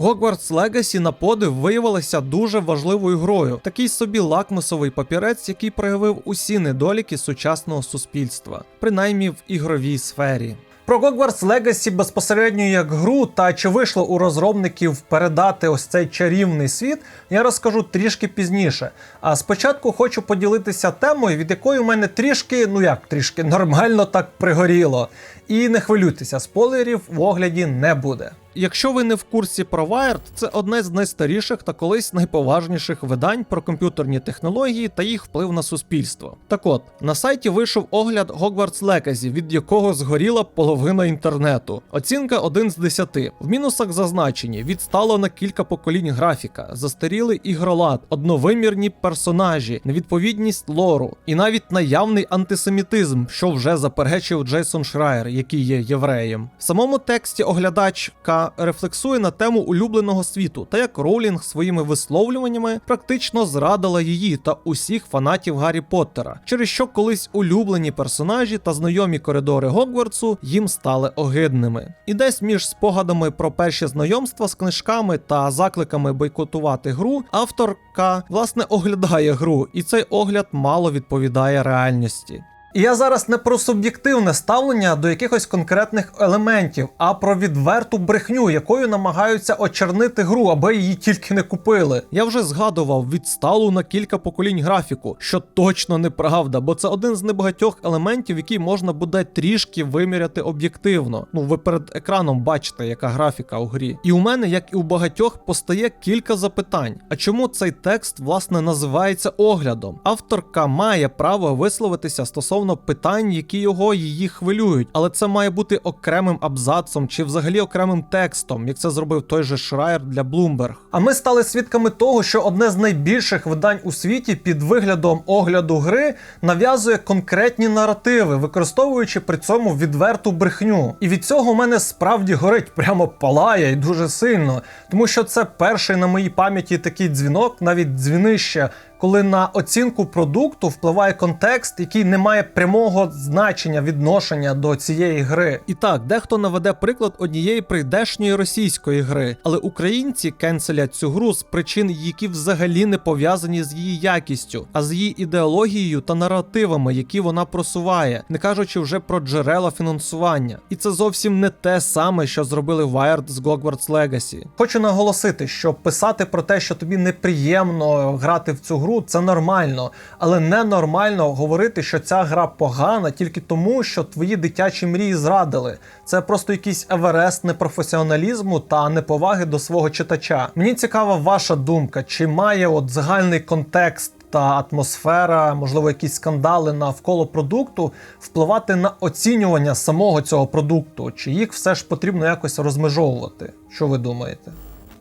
Hogwarts Legacy на подив виявилася дуже важливою грою, такий собі лакмусовий папірець, який проявив усі недоліки сучасного суспільства, принаймні в ігровій сфері. Про Hogwarts Legacy безпосередньо як гру та чи вийшло у розробників передати ось цей чарівний світ, я розкажу трішки пізніше. А спочатку хочу поділитися темою, від якої у мене трішки, ну як трішки, нормально так пригоріло. І не хвилюйтеся, спойлерів в огляді не буде. Якщо ви не в курсі про Wired, це одне з найстаріших та колись найповажніших видань про комп'ютерні технології та їх вплив на суспільство. Так от, на сайті вийшов огляд Hogwarts Legacy, від якого згоріла половина інтернету. Оцінка 1 з 10. В мінусах зазначені: відстало на кілька поколінь графіка, застарілий ігролад, одновимірні персонажі, невідповідність лору і навіть наявний антисемітизм, що вже заперечив Джейсон Шрайер, який є євреєм. В самому тексті оглядач Рефлексує на тему улюбленого світу та як Роулінг своїми висловлюваннями практично зрадила її та усіх фанатів Гаррі Поттера, через що колись улюблені персонажі та знайомі коридори Гогвартсу їм стали огидними. І десь між спогадами про перші знайомства з книжками та закликами бойкотувати гру, авторка власне оглядає гру, і цей огляд мало відповідає реальності. Я зараз не про суб'єктивне ставлення до якихось конкретних елементів, а про відверту брехню, якою намагаються очернити гру, аби її тільки не купили. Я вже згадував відсталу на кілька поколінь графіку, що точно неправда, бо це один з небагатьох елементів, який можна буде трішки виміряти об'єктивно. Ну, ви перед екраном бачите, яка графіка у грі. І у мене, як і у багатьох, постає кілька запитань. А чому цей текст власне називається оглядом? Авторка має право висловитися стосовно питань, які його її хвилюють, але це має бути окремим абзацом чи взагалі окремим текстом, як це зробив той же Шрайер для Bloomberg. А ми стали свідками того, що одне з найбільших видань у світі під виглядом огляду гри нав'язує конкретні наративи, використовуючи при цьому відверту брехню. І від цього у мене справді горить, прямо палає і дуже сильно, тому що це перший на моїй пам'яті такий дзвінок, навіть дзвінище коли на оцінку продукту впливає контекст, який не має прямого значення відношення до цієї гри. І так, дехто наведе приклад однієї прийдешньої російської гри, але українці кенселять цю гру з причин, які взагалі не пов'язані з її якістю, а з її ідеологією та наративами, які вона просуває, не кажучи вже про джерела фінансування. І це зовсім не те саме, що зробили Wired з Hogwarts Legacy. Хочу наголосити, що писати про те, що тобі неприємно грати в цю гру гру, це нормально, але ненормально говорити, що ця гра погана тільки тому, що твої дитячі мрії зрадили. Це просто якийсь еверест непрофесіоналізму та неповаги до свого читача. Мені цікава ваша думка, чи має от загальний контекст. Та атмосфера, можливо, якісь скандали навколо продукту впливати на оцінювання самого цього продукту, чи їх все ж потрібно якось розмежовувати? Що ви думаєте?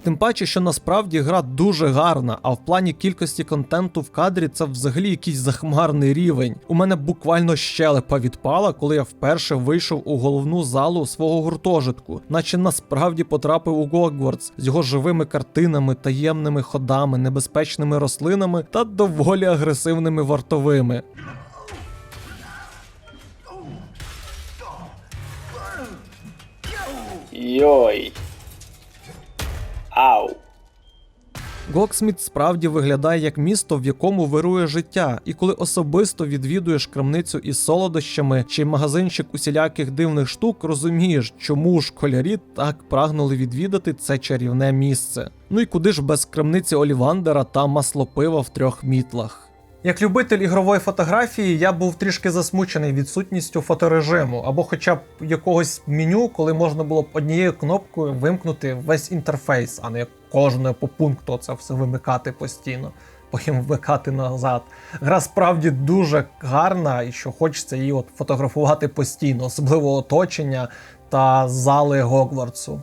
Тим паче, що насправді гра дуже гарна, а в плані кількості контенту в кадрі це взагалі якийсь захмарний рівень. У мене буквально щелепа відпала, коли я вперше вийшов у головну залу свого гуртожитку, наче насправді потрапив у Гогвартс з його живими картинами, таємними ходами, небезпечними рослинами та доволі агресивними вартовими. Йой. Ау. Гоксміт справді виглядає як місто, в якому вирує життя, і коли особисто відвідуєш крамницю із солодощами чи магазинчик усіляких дивних штук, розумієш, чому школярі так прагнули відвідати це чарівне місце. Ну і куди ж без крамниці Олівандера та маслопива в трьох мітлах. Як любитель ігрової фотографії, я був трішки засмучений відсутністю фоторежиму або хоча б якогось меню, коли можна було б однією кнопкою вимкнути весь інтерфейс, а не кожне по пункту це все вимикати постійно, потім вмикати назад. Гра справді дуже гарна, і що хочеться її от фотографувати постійно, особливо оточення та зали Гогвартсу.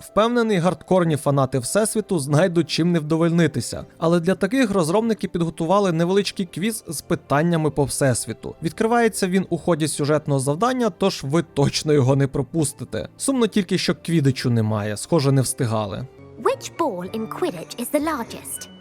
Впевнений, гардкорні фанати Всесвіту знайдуть чим не вдовольнитися. Але для таких розробники підготували невеличкий квіз з питаннями по всесвіту. Відкривається він у ході сюжетного завдання, тож ви точно його не пропустите. Сумно тільки, що квідичу немає, схоже, не встигали. Which ball in Quidditch is the largest?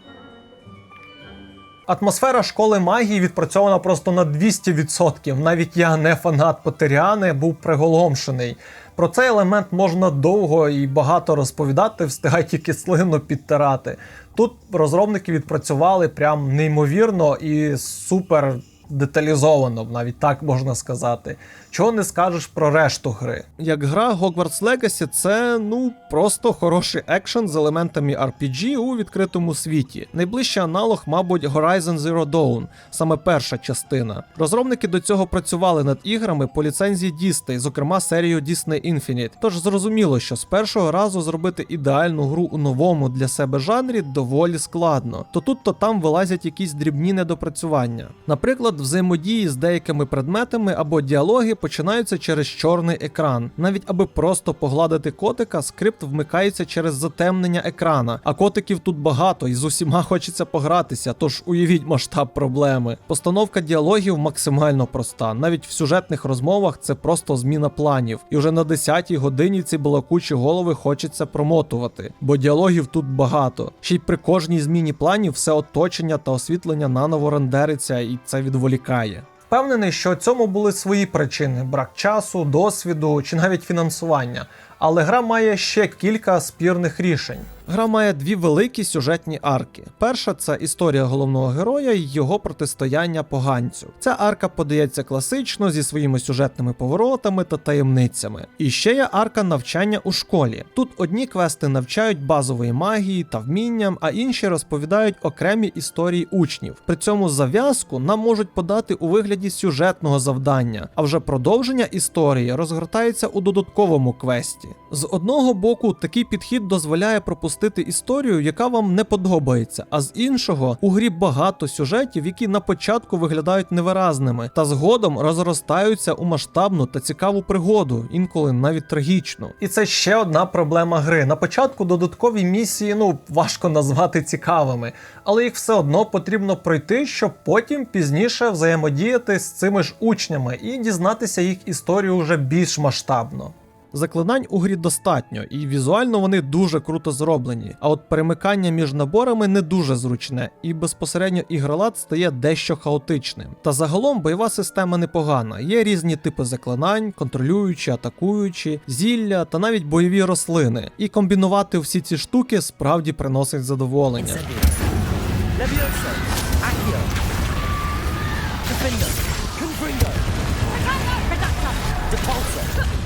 Атмосфера школи магії відпрацьована просто на 200%. Навіть я не фанат Потеріани, був приголомшений. Про цей елемент можна довго і багато розповідати, встигай тільки слину підтирати. Тут розробники відпрацювали прям неймовірно і супер деталізовано, навіть так можна сказати. Чого не скажеш про решту гри? Як гра Hogwarts Legacy це ну просто хороший екшен з елементами RPG у відкритому світі. Найближчий аналог, мабуть, Horizon Zero Dawn, саме перша частина. Розробники до цього працювали над іграми по ліцензії Disney, зокрема серію Disney Infinite. Тож зрозуміло, що з першого разу зробити ідеальну гру у новому для себе жанрі доволі складно. То тут, то там вилазять якісь дрібні недопрацювання. Наприклад, взаємодії з деякими предметами або діалоги починаються через чорний екран. Навіть аби просто погладити котика, скрипт вмикається через затемнення екрана. А котиків тут багато, і з усіма хочеться погратися, тож уявіть масштаб проблеми. Постановка діалогів максимально проста. Навіть в сюжетних розмовах це просто зміна планів. І вже на 10-й годині ці балакучі голови хочеться промотувати, бо діалогів тут багато. Ще й при кожній зміні планів все оточення та освітлення наново рендериться, і це відволікає. Впевнений, що цьому були свої причини: брак часу, досвіду чи навіть фінансування. Але гра має ще кілька спірних рішень. Гра має дві великі сюжетні арки. Перша це історія головного героя і його протистояння поганцю. Ця арка подається класично зі своїми сюжетними поворотами та таємницями. І ще є арка навчання у школі. Тут одні квести навчають базової магії та вмінням, а інші розповідають окремі історії учнів. При цьому зав'язку нам можуть подати у вигляді сюжетного завдання, а вже продовження історії розгортається у додатковому квесті. З одного боку, такий підхід дозволяє пропустити історію, яка вам не подобається, а з іншого у грі багато сюжетів, які на початку виглядають невиразними, та згодом розростаються у масштабну та цікаву пригоду, інколи навіть трагічну. І це ще одна проблема гри. На початку додаткові місії, ну важко назвати цікавими, але їх все одно потрібно пройти, щоб потім пізніше взаємодіяти з цими ж учнями і дізнатися їх історію вже більш масштабно. Заклинань у грі достатньо, і візуально вони дуже круто зроблені. А от перемикання між наборами не дуже зручне, і безпосередньо ігролад стає дещо хаотичним. Та загалом бойова система непогана. Є різні типи заклинань, контролюючі, атакуючі, зілля та навіть бойові рослини. І комбінувати всі ці штуки справді приносить задоволення. Levioso.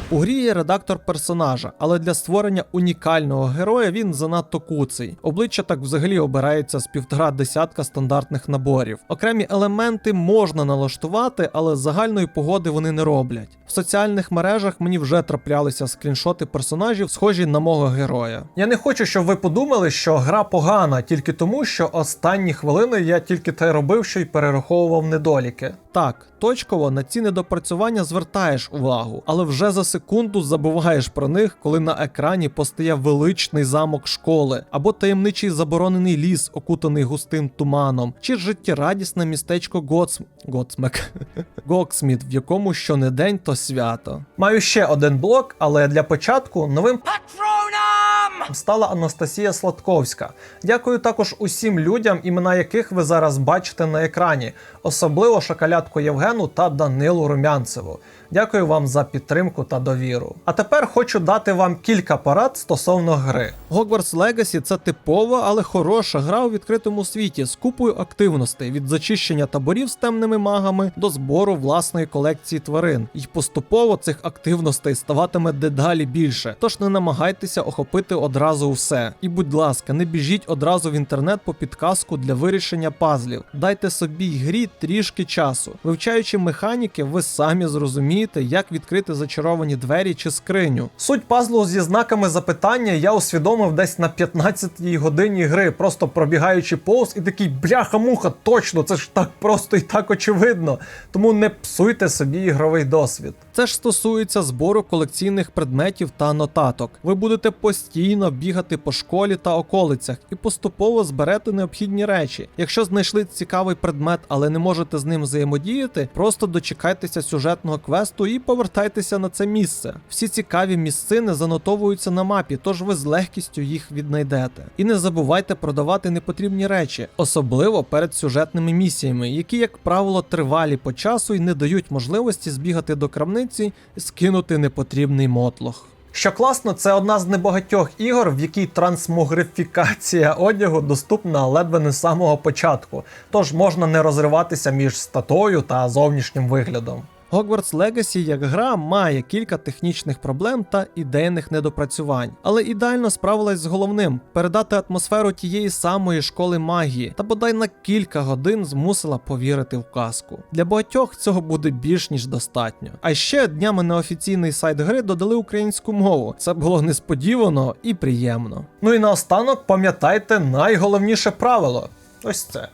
У грі є редактор персонажа, але для створення унікального героя він занадто куций. Обличчя так взагалі обирається з півтора десятка стандартних наборів. Окремі елементи можна налаштувати, але загальної погоди вони не роблять. В соціальних мережах мені вже траплялися скріншоти персонажів, схожі на мого героя. Я не хочу, щоб ви подумали, що гра погана тільки тому, що останні хвилини я тільки те робив, що й перераховував недоліки. Так, точково на ці недопрацювання звертаєш увагу, але вже за секунду забуваєш про них, коли на екрані постає величний замок школи, або таємничий заборонений ліс, окутаний густим туманом, чи життєрадісне містечко Гоцм... Гоцмек Гоксміт, в якому щонедень то свято. Маю ще один блок, але для початку новим Patronum! Стала Анастасія Сладковська. Дякую також усім людям, імена яких ви зараз бачите на екрані, особливо шоколядку Євгену та Данилу Румянцеву. Дякую вам за підтримку та довіру. А тепер хочу дати вам кілька порад стосовно гри. Hogwarts Legacy це типова, але хороша гра у відкритому світі з купою активностей від зачищення таборів з темними магами до збору власної колекції тварин. І поступово цих активностей ставатиме дедалі більше. Тож не намагайтеся охопити одразу все. І будь ласка, не біжіть одразу в інтернет по підказку для вирішення пазлів. Дайте собі грі трішки часу. Вивчаючи механіки, ви самі зрозумієте, як відкрити зачаровані двері чи скриню. Суть пазлу зі знаками запитання я усвідомив десь на 15-й годині гри, просто пробігаючи повз і такий бляха-муха, точно, це ж так просто і так очевидно. Тому не псуйте собі ігровий досвід. Це ж стосується збору колекційних предметів та нотаток. Ви будете постійно бігати по школі та околицях і поступово зберете необхідні речі. Якщо знайшли цікавий предмет, але не можете з ним взаємодіяти, просто дочекайтеся сюжетного квесту і повертайтеся на це місце. Всі цікаві місцини занотовуються на мапі, тож ви з легкістю їх віднайдете. І не забувайте продавати непотрібні речі, особливо перед сюжетними місіями, які, як правило, тривалі по часу і не дають можливості збігати до крамниці і скинути непотрібний мотлох. Що класно, це одна з небагатьох ігор, в якій трансмогрифікація одягу доступна ледве не з самого початку, тож можна не розриватися між статою та зовнішнім виглядом. Hogwarts Legacy як гра має кілька технічних проблем та ідейних недопрацювань, але ідеально справилась з головним передати атмосферу тієї самої школи магії та бодай на кілька годин змусила повірити в казку. Для багатьох цього буде більш ніж достатньо. А ще днями на офіційний сайт гри додали українську мову. Це було несподівано і приємно. Ну і наостанок пам'ятайте найголовніше правило: ось це.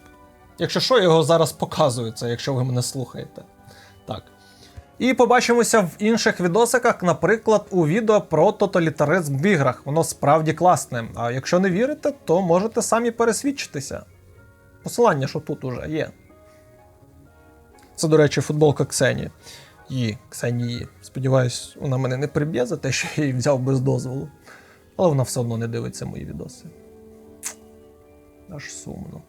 Якщо що, його зараз показую, це якщо ви мене слухаєте. Так. І побачимося в інших відосиках, наприклад, у відео про тоталітаризм в іграх. Воно справді класне. А якщо не вірите, то можете самі пересвідчитися. Посилання, що тут уже є. Це, до речі, футболка Ксені. Її, Ксенії. Сподіваюсь, вона мене не приб'є за те, що я її взяв без дозволу. Але вона все одно не дивиться мої відоси. Аж сумно.